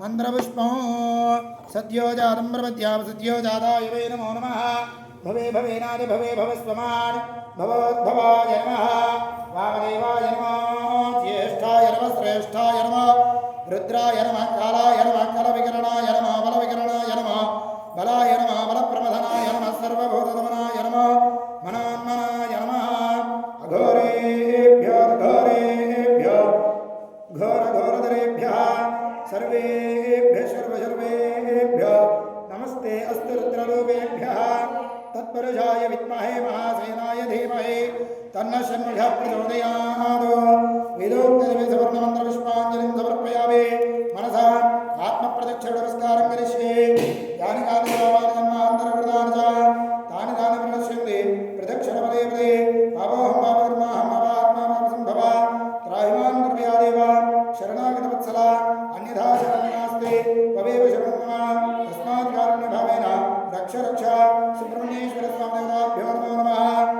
మంత్రపుష్పం సద్యోజాతం ప్రపద్యామ సద్యోజాతాయ వై నమో నమ భవే భవేనాది భవే భవస్వమాన్ భవోద్భవాయ నమ వామదేవాయ నమ జ్యేష్ఠాయ నమ శ్రేష్ఠాయ నమ రుద్రాయ నమ కాలాయ నమ కల వికరణాయ నమ सहोदरेभ्यः सर्वेभ्यः सर्वसर्वेभ्यो नमस्ते अस्तु रुद्रलोकेभ्यः तत्परजाय विद्महे महासेनाय धीमहे तन्न षण्मुखः प्रचोदयात् वेदोक्तसवर्णमन्त्रविश्व सुब्रह्मण्येश्वर स्वामिभ्यो नमो नमः।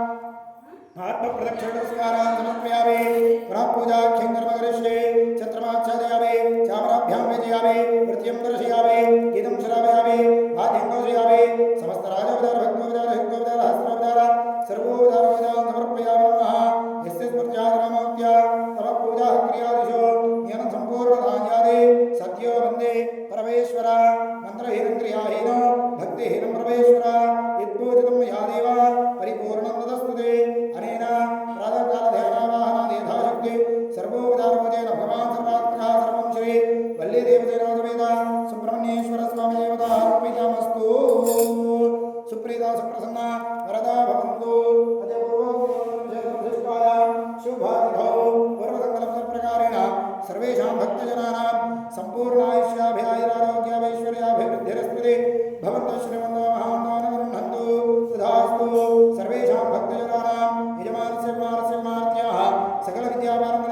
महात्मप्रदक्षिणपुरस्कारान् समर्पयामि। पुनः पूजाख्यं कर्मकरिष्ये छत्रमाच्छादयामि चामराभ्यां व्यजयामि वृत्यं दर्शयामि, गीतं श्रावयामि, वाद्यं घोषयामि समस्तराजवदार भक्तोपदार हिन्दोपदार हस्तोपदार सर्वोपदारोपदारं समर्पयामि नमः। यस्य स्मृत्या तव पूजा क्रिया అర్పితమస్తు సుప్రీత సుప్రసన్న వరదా భవంతు. అదే పూర్వోపదేశాయ శుభాధిభౌ పూర్వసంకల్ప ప్రకారేణ సర్వేషాం భక్తజనానాం సంపూర్ణాయుష్యాభిరారోగ్యాభైశ్వర్యాభివృద్ధిరస్మృతి భవంతో శ్రీమంతో మహాంతోనుగృహంతు తథాస్తు సర్వేషాం భక్తజనానాం యజమానస్య కుమారస్య కుమార్తెయాः సకల విద్యాపారంపదా